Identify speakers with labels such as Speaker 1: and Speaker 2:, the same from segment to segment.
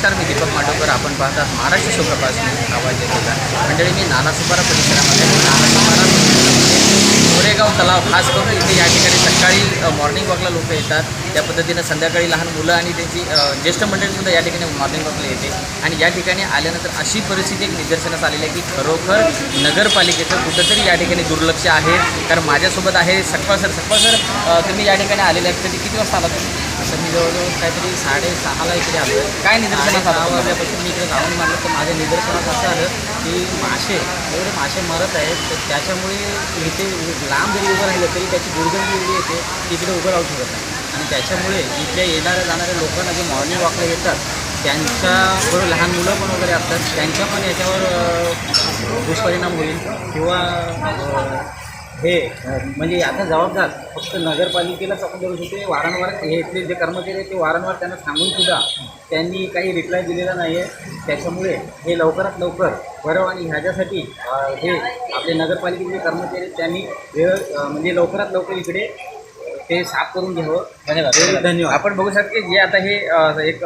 Speaker 1: नमस्कार मी दीपक माटोकर. आपण पाहतात महाराष्ट्र सुप्रभास आवाज येत. मंडळी मी नालासुपारा परिसरामध्ये नालासुपारा परिसरामध्ये कोरेगाव तलाव खास करून इथे या ठिकाणी सकाळी मॉर्निंग वॉकला लोक येतात. त्या पद्धतीनं संध्याकाळी लहान मुलं आणि त्यांची ज्येष्ठ मंडळीसुद्धा या ठिकाणी मॉर्निंग वॉकला येते. आणि या ठिकाणी आल्यानंतर अशी परिस्थिती एक निदर्शनास आलेली आहे की खरोखर नगरपालिकेचं कुठंतरी या ठिकाणी दुर्लक्ष आहे. कारण माझ्यासोबत आहे सकपा सर. सकपा सर तुम्ही या ठिकाणी आलेले आहेत. कधी किती वाजता आला तुम्ही?
Speaker 2: आता मी जवळजवळ काहीतरी साडेसहाला इकडे आलो
Speaker 1: काय निदर्शनास
Speaker 2: सहा
Speaker 1: आलं
Speaker 2: वाजल्यापासून मी इकडे जाऊन मारलं तर माझ्या निदर्शनास असं आलं की मासे एवढे मासे मरत आहेत तर त्याच्यामुळे इथे लांब जरी उभं राहिलं तरी त्याची दुर्गंधी एवढी येते की इकडे उभं राहू शकत नाही. आणि त्याच्यामुळे इथल्या येणाऱ्या जाणाऱ्या लोकांना जे मॉर्निंग वॉकला येतात त्यांच्या बरोबर लहान मुलं पण वगैरे असतात त्यांच्या पण याच्यावर अ, दुष्परिणाम होईल किंवा अ, हे म्हणजे आता जबाबदार फक्त नगरपालिकेलाच आपण करू शकतो. वारंवार हे इथले जे कर्मचारी आहेत ते वारंवार त्यांना सांगून सुद्धा त्यांनी काही रिप्लाय दिलेला नाही आहे त्याच्यामुळे हे लवकरात लवकर बरं आणि ह्याच्यासाठी हे आपले नगरपालिकेचे कर्मचारी आहेत, त्यांनी वेळ म्हणजे लवकरात लवकर इकडे ते साफ करून घ्यावं.
Speaker 1: धन्यवाद.
Speaker 2: धन्यवाद.
Speaker 1: आपण बघू शकतो की जे आता हे एक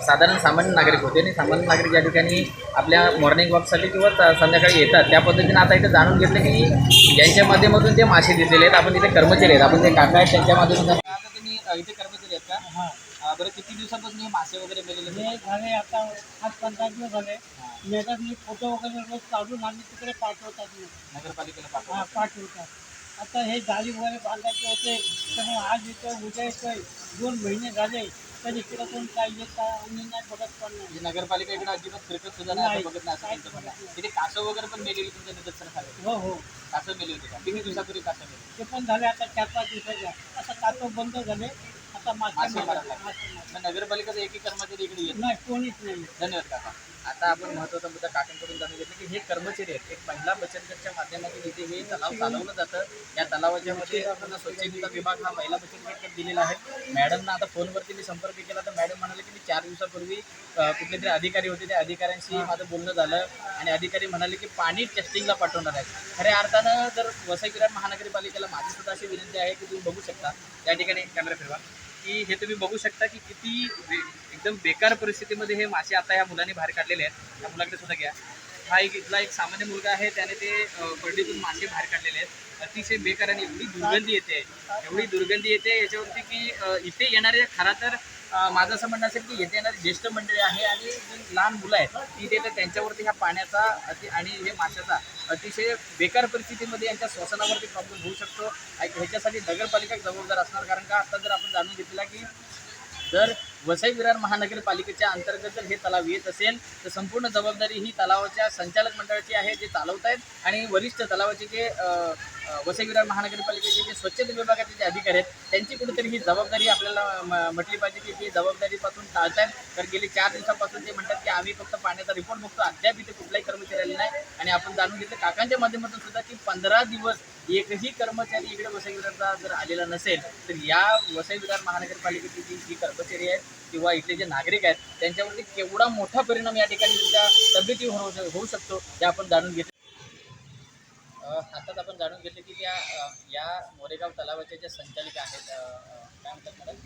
Speaker 1: साधारण सामान्य नागरिक होते आणि सामान्य नागरिक या ठिकाणी आपल्या मॉर्निंग वॉकसाठी किंवा संध्याकाळी येतात त्या पद्धतीने आता इथे जाणून घेतलं की ज्यांच्या माध्यमातून ते मासे दिसलेले आहेत आपण इथे कर्मचारी आहेत. आपण ते काका आहेत त्यांच्या माध्यमातून आता तुम्ही इथे कर्मचारी आहेत का? बरं किती दिवसापासून हे मासे वगैरे मेलेले
Speaker 3: हे झाले आता पाच पंधरा दिवस झाले. याच्यात मी फोटो वगैरे रोज काढून आणि तिकडे पाठवतात मी
Speaker 1: नगरपालिकेला
Speaker 3: हा
Speaker 1: पाठवा
Speaker 3: पाठवतात. आता हे जाळी वगैरे बांधायचे होते तर आज येतोय उद्या येतोय दोन महिने झाले. इकडे कोण नाही बघत पण
Speaker 1: म्हणजे नगरपालिका इकडे अजिबात फिरकत सुद्धा नाही बघत नाही असं म्हणणं. आहे. तिथे कासव वगैरे पण मेलेली तुमच्या आले
Speaker 3: हो हो.
Speaker 1: कासव मेले होते का? किती दिवसापूर्वी कासव मेले?
Speaker 3: ते पण झाले आता चार पाच दिवसाच्या. आता कातो बंद झाले. आता मासे
Speaker 1: मासे
Speaker 3: मारा-
Speaker 1: मारायला लागले.
Speaker 3: मासे मारा.
Speaker 1: मग नगरपालिकेचा एकही कर्मचारी इकडे येत
Speaker 3: नाही. कोणीच नाही
Speaker 1: धन्यवाद काका. आता आपण महत्त्वाचा मुद्दा काकांकडून जाणून घेतलं की हे कर्मचारी आहेत. एक महिला बचत गटच्या माध्यमातून इथे हे तलाव चालवलं जातं या तलावाच्या मध्ये आपण स्वच्छतेचा विभाग हा महिला बचत गट दिलेला आहे. मॅडमना आता फोनवरती मी संपर्क केला तर मॅडम म्हणाले की मी चार दिवसापूर्वी कुठले तरी अधिकारी होते त्या अधिकाऱ्यांशी माझं बोलणं झालं आणि अधिकारी म्हणाले की पाणी टेस्टिंगला पाठवणार आहे खऱ्या अर्थानं जर वसई विरार महानगरपालिकेला माझी सुद्धा अशी विनंती आहे की तुम्ही बघू शकता. त्या ठिकाणी कॅमेरा फिरवा. की हे तुम्ही बघू शकता की किती एकदम बेकार परिस्थितीमध्ये हे मासे आता या मुलांनी बाहेर काढलेले आहेत. त्या मुलाकडे सुद्धा घ्या. हा एक इथला एक सामान्य मुलगा आहे त्याने ते अ, बर्डीतून मासे बाहेर काढलेले आहेत. अतिशय बेकार आणि एवढी दुर्गंधी येते. एवढी दुर्गंधी येते याच्यावरती की इथे येणारे खरा तर माझं असं म्हणणं असेल की येथे येणारी ज्येष्ठ मंडळी आहे आणि जी लहान मुलं आहेत ती ते त्यांच्यावरती ह्या पाण्याचा अति आणि हे माशाचा अतिशय बेकार परिस्थितीमध्ये यांच्या श्वसनावरती प्रॉब्लेम होऊ शकतो. ह्याच्यासाठी नगरपालिका जबाबदार असणार. कारण का? आता जर आपण जाणून घेतलं की जर वसई विरार महानगरपालिकेच्या अंतर्गत जर हे तलाव येत असेल तर संपूर्ण जबाबदारी ही तलावाच्या संचालक मंडळाची आहे जे चालवत आहेत आणि वरिष्ठ तलावाचे जे वसई विरार महानगरपालिकेचे जे स्वच्छता विभागाचे जे अधिकारी आहेत त्यांची कुठेतरी ही जबाबदारी आपल्याला म- म्हटली पाहिजे की ती जबाबदारीपासून टाळतात. तर गेली चार दिवसापासून ते म्हणतात की आम्ही फक्त पाण्याचा रिपोर्ट बघतो अद्याप इथे कुठलाही कर्मचारी आले नाही. आणि आपण जाणून घेतलं काकांच्या माध्यमातून सुद्धा की पंधरा दिवस एकही कर्मचारी इकडे वसई विरारचा जर आलेला नसेल तर या वसई विरार महानगरपालिकेची जी जी कर्मचारी आहेत किंवा इथले जे नागरिक आहेत त्यांच्यावरती केवढा मोठा परिणाम या ठिकाणी तुमच्या तब्येतीवर होऊ होऊ शकतो हे आपण जाणून घेतलं. आताच आपण जाणून घेतलं की त्या या मोरेगाव तलावाच्या ज्या संचालिका आहेत काय म्हणतात मॅडम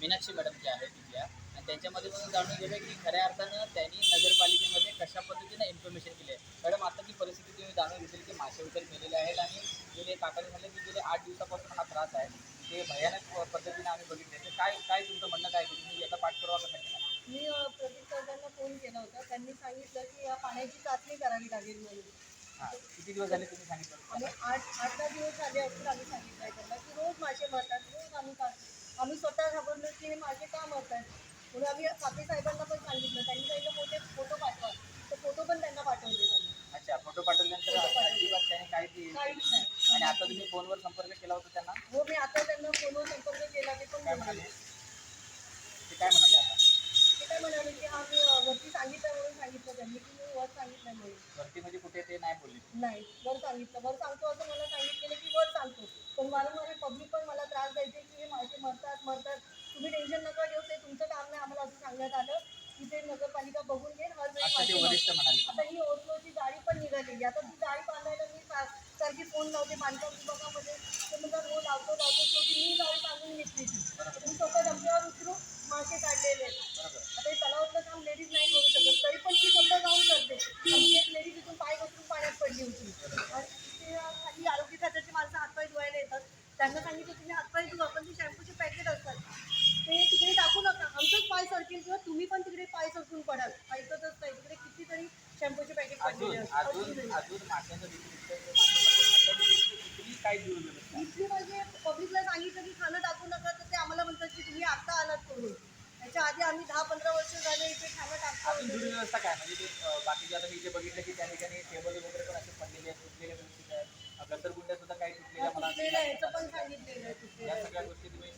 Speaker 1: मीनाक्षी मॅडम ज्या आहेत तिथल्या आणि त्यांच्यामध्ये पण जाणून घेतलं की खऱ्या अर्थानं त्यांनी नगरपालिकेमध्ये कशा पद्धतीनं इन्फॉर्मेशन केली आहे. मॅडम आताची परिस्थिती तुम्ही जाणून घेतली की मासे वगैरे गेलेले आहेत आणि गेले काकाने म्हटलं की गेले आठ दिवसापासून हा त्रास आहे. ते भयानक पद्धतीने आम्ही बघितले तर काय काय तुमचं म्हणणं काय आहे? तुम्ही याचा पाठपुरावा कसा केला
Speaker 4: मी अ, प्रदीप चौधरींना फोन केला होता त्यांनी सांगितलं की या पाण्याची चाचणी करावी लागेल म्हणून
Speaker 1: हां किती दिवस झाले तुम्ही सांगितलं?
Speaker 4: आठ आठ दहा दिवस झाले असून आम्ही सांगितलं आहे त्यांना की रोज मासे मरतात रोज आम्ही काढतो आम्ही स्वतः घाबरलो की हे मासे का मरतात म्हणून आम्ही सापे साहेबांना पण सांगितलं. त्यांनी सांगितलं मोठे फोटो पाठवा. तर फोटो पण त्यांना पाठवले त्यांनी.
Speaker 1: अच्छा फोटो पाठवल्यानंतर. अजिबात त्याने काय ते
Speaker 4: काहीच नाही.
Speaker 1: आणि आता तुम्ही फोनवर संपर्क केला होता त्यांना?
Speaker 4: हो मी आता त्यांना फोनवर संपर्क केला ते पण
Speaker 1: काय
Speaker 4: बोलले.
Speaker 1: म्हणाले ते काय म्हणाले? आता
Speaker 4: म्हणाले की वरती सांगितलं म्हणून सांगितलं त्यांनी की मी वर सांगितलं म्हणून
Speaker 1: वरती म्हणजे कुठे ते नाही बोलले?
Speaker 4: नाही वर सांगितलं. वर सांगतो असं मला सांगितलेलं की वर सांगतो. पण वारंवार पब्लिक पण मला त्रास द्यायचे की हे माझे मरतात मरतात. तुम्ही टेन्शन नका घेऊ ते तुमचं काम नाही आम्हाला असं सांगण्यात आलं. की ते नगरपालिका बघून घेईल हर वेळी
Speaker 1: अच्छा ते
Speaker 4: मासे
Speaker 1: वरिष्ठ म्हणाले
Speaker 4: आता ही ओसलोची जाळी पण निघालेली आता ती जाळी बांधायला मी सा- सारखी फोन लावते बांधकाम विभागामध्ये. ते म्हणतात हो लावतो लावतो. शेवटी मी जाळी बांधून घेतली ती. मी स्वतः डबक्यावर उतरून मासे काढलेले. आहेत.
Speaker 1: बरोबर
Speaker 4: आता हे तलावातलं काम लेडीज नाही करू शकत तरी पण ती स्वतः जाऊन करते आमची एक लेडीज तिथून पाय घसरून पाण्यात पडली होती आणि तिथे खाली आरोग्य खात्याची माणसं हातपाय धुवायला येतात त्यांना सांगितलं तुम्ही हातपाय धुवा पण ती शॅम्पूचे पॅकेट असतात. ते तिकडे टाकू नका. आमचंच पाय सरकेल किंवा तुम्ही पण तिकडे पाय सरकून पडाल. ऐकतच नाही. तिकडे कितीतरी शॅम्पूचे पॅकेट पडलेले इथली म्हणजे पब्लिकला सांगितलं की खाणं टाकू नका तर ते आम्हाला म्हणतात की तुम्ही आता आलात करून. त्याच्या आधी आम्ही दहा पंधरा वर्ष झाले इथे खाणं टाकतो
Speaker 1: अजून व्यवस्था काय? म्हणजे ते अं, बाकीचे आता मी जे बघितलं की त्या ठिकाणी टेबल वगैरे पण असे पडलेले आहेत तुटलेले व्यवस्थित आहेत
Speaker 4: आहे याचं पण सांगितलेलं आहे
Speaker 1: या. सगळ्या गोष्टी तुम्ही.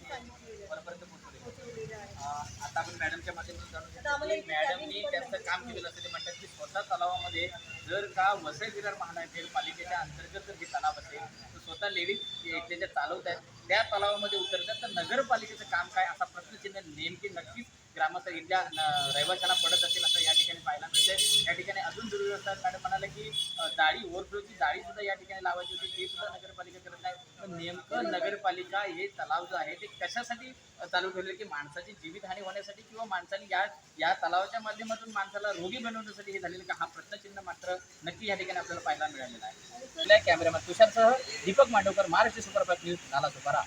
Speaker 1: वरपर्यंत. अं, आता आपण मॅडमच्या माध्यमातून जाणून
Speaker 4: आता आम्हाला
Speaker 1: घेतलं की
Speaker 4: इथे
Speaker 1: मॅडमनी
Speaker 4: जामीन पण
Speaker 1: त्यांचं
Speaker 4: नाही.
Speaker 1: काम केलेलं असं ते म्हणतात की स्वतः तलावामध्ये जर का वसई विरार महानगरपालिकेच्या अंतर्गत जर हे तलाव असेल तर स्वतः लेडीज इथले जे चालवत आहेत त्या तलावामध्ये उतरतात तर नगरपालिकेचं काम काय असा प्रश्नचिन्ह नेमकी नक्कीच ग्रामस्थ इथल्या रहिवाशांना पडत असेल असं या ठिकाणी पाहायला मिळते या ठिकाणी अजून दुर्व्यवस्था आहेत. मॅडम म्हणाले की जाळी ओव्हरफ्लोची जाळी सुद्धा या ठिकाणी लावायची होती. ते सुद्धा नगरपालिका करत नाही. पण नेमकं नगरपालिका हे तलाव जो आहे ते कशासाठी चालू ठेवले की माणसाची जीवितहानी होण्यासाठी किंवा माणसाने या या तलावाच्या माध्यमातून माणसाला रोगी बनवण्यासाठी हे झालेलं का? हा प्रश्नचिन्ह मात्र नक्की या ठिकाणी आपल्याला पाहायला मिळालेला आहे. आपल्या कॅमेरामॅन तुषारसह दीपक मांडवकर महाराष्ट्र सुपरफास्ट न्यूज नाला सुपारा